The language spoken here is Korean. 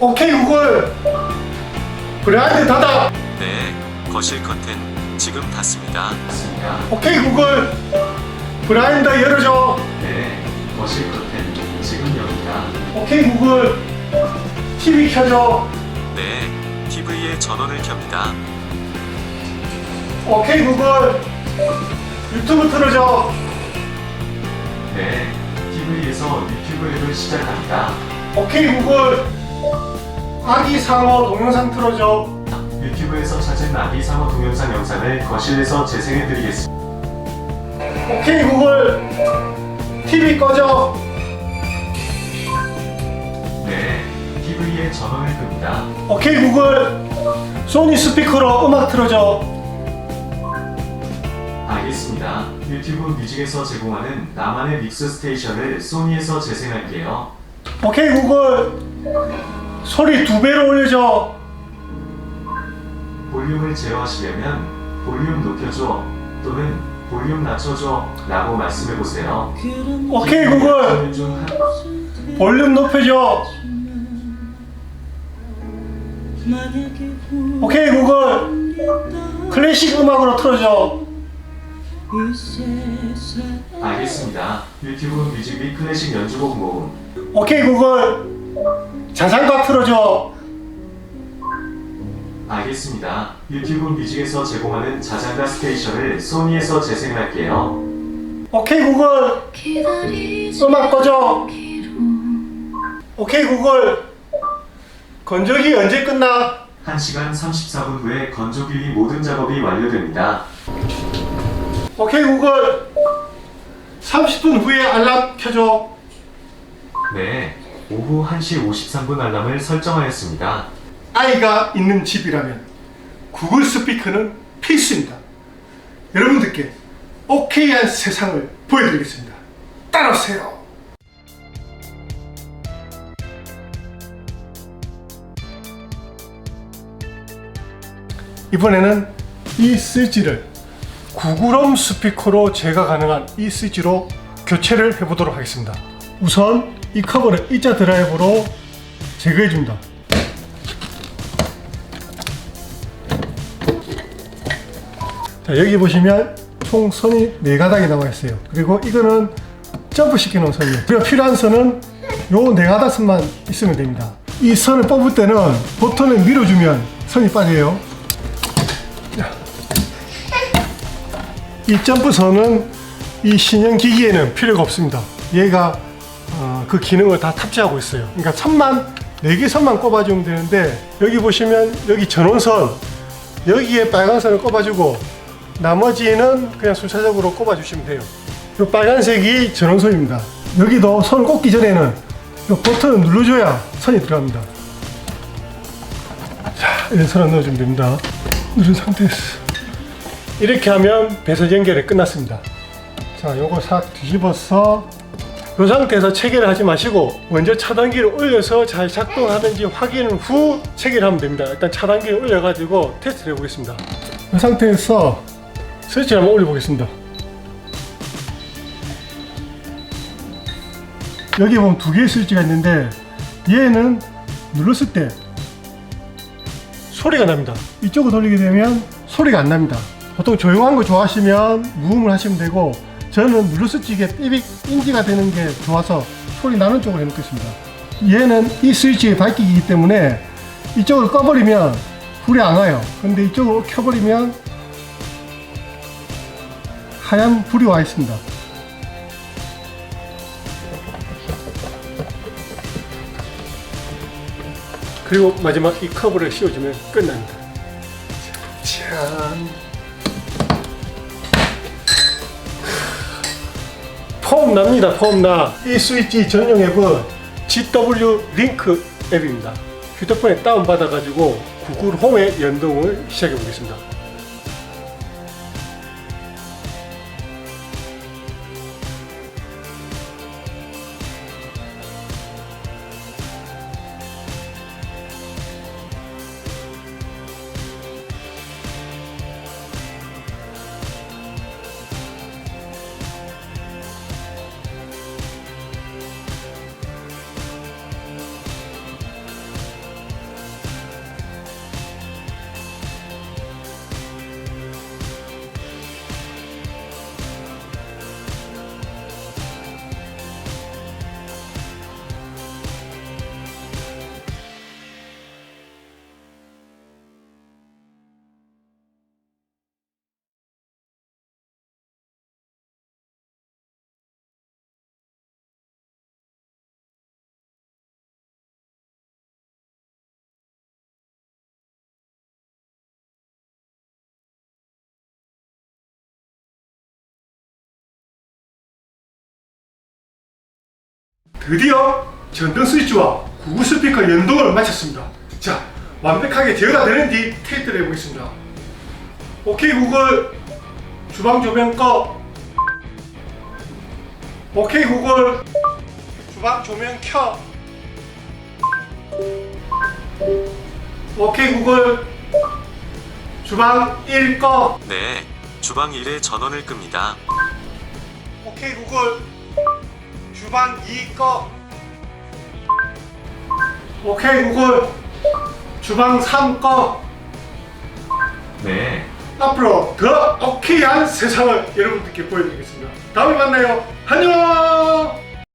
오케이 구글. 브라인드 닫아. 네, 거실 커튼 지금 닫습니다. 오케이 구글. 브라인드 열어줘. 네, 거실 커튼 지금 엽니다. 오케이 구글. TV 켜줘. 네, TV에 전원을 켭니다. 오케이 구글. 유튜브 틀어줘. 네, TV에서 유튜브 앱을 시작합니다. 오케이 구글 아기 상어 동영상 틀어줘 유튜브에서 찾은 아기 상어 동영상 영상을 거실에서 재생해드리겠습니다. 오케이 구글 TV 꺼줘 네, TV에 전원을 끕니다. 오케이 구글 소니 스피커로 음악 틀어줘 알겠습니다. 유튜브 뮤직에서 제공하는 나만의 믹스 스테이션을 소니에서 재생할게요. 오케이 구글 소리 두 배로 올려줘. 볼륨을 제어하시려면 볼륨 높여줘. 또는 볼륨 낮춰줘 라고 말씀해보세요. 오케이 구글. 볼륨 높여줘. 오케이 구글. 클래식 음악으로 틀어줘. 알겠습니다. 유튜브 뮤직 및 클래식 연주곡 모음. 오케이 구글 자장가 틀어줘. 알겠습니다. 유튜브 뮤직에서 제공하는 자장가 스테이션을 소니에서 재생할게요. 오케이 구글. 음악 꺼줘. 오케이 구글. 건조기 언제 끝나? 1시간 34분 후에 건조기 모든 작업이 완료됩니다. 오케이 구글. 30분 후에 알람 켜줘. 네, 오후 1시 53분 알람을 설정하였습니다. 아이가 있는 집이라면 구글 스피커는 필수입니다. 여러분들께 오케이한 세상을 보여드리겠습니다. 따라오세요. 이번에는 이 스위치를 구글홈 스피커로 제가 가능한 이 스위치로 교체를 해보도록 하겠습니다. 우선 이 커버를 이자 드라이브로 제거해 줍니다. 자, 여기 보시면 총 선이 네 가닥이 나와 있어요. 그리고 이거는 점프 시키는 선이에요. 우리가 필요한 선은 요네 가닥 선만 있으면 됩니다. 이 선을 뽑을 때는 버튼을 밀어주면 선이 빠져요. 자. 이 점프 선은 이 신형 기기에는 필요가 없습니다. 얘가 어, 그 기능을 다 탑재하고 있어요. 그러니까 선만 네개 선만 꼽아주면 되는데 여기 보시면 여기 전원선 여기에 빨간 선을 꼽아주고 나머지는 그냥 순차적으로 꼽아주시면 돼요. 이 빨간색이 전원선입니다. 여기도 선을 꼽기 전에는 이 버튼을 눌러줘야 선이 들어갑니다. 자, 이런 선을 넣어주면 됩니다. 누른 상태에서 이렇게 하면 배선 연결이 끝났습니다. 자, 요거 싹 뒤집어서 이 상태에서 체결을 하지 마시고 먼저 차단기를 올려서 잘 작동하는지 확인 후 체결하면 됩니다. 일단 차단기를 올려 가지고 테스트를 해보겠습니다. 이 상태에서 스위치를 한번 올려보겠습니다. 여기 보면 두 개의 스위치가 있는데 얘는 눌렀을 때 소리가 납니다. 이쪽으로 돌리게 되면 소리가 안 납니다. 보통 조용한 거 좋아하시면 무음을 하시면 되고 저는 이게 삐빅 인지가 되는 게 좋아서 소리 나는 쪽으로 해놓겠습니다. 얘는 이 스위치에 밝기이기 때문에 이쪽을 꺼버리면 불이 안 와요. 근데 이쪽으로 켜버리면 하얀 불이 와 있습니다. 그리고 마지막 이 커버를 씌워주면 끝납니다. 짠. 폼 납니다. 폼 나. 이 스위치 전용 앱은 GW 링크 앱입니다. 휴대폰에 다운 받아가지고 구글 홈에 연동을 시작해 보겠습니다. 드디어 전등 스위치와 구글 스피커 연동을 마쳤습니다. 자, 완벽하게 제어가 되는 뒤 테스트를 해보겠습니다. 오케이 구글 주방 조명 꺼. 오케이 구글 주방 조명 켜. 오케이 구글 주방 1 꺼. 네, 주방 1의 전원을 끕니다. 오케이 구글 주방 2 꺼. 오케이 구글 주방 3 꺼. 네, 앞으로 더 오케이한 세상을 여러분들께 보여드리겠습니다. 다음에 만나요. 안녕.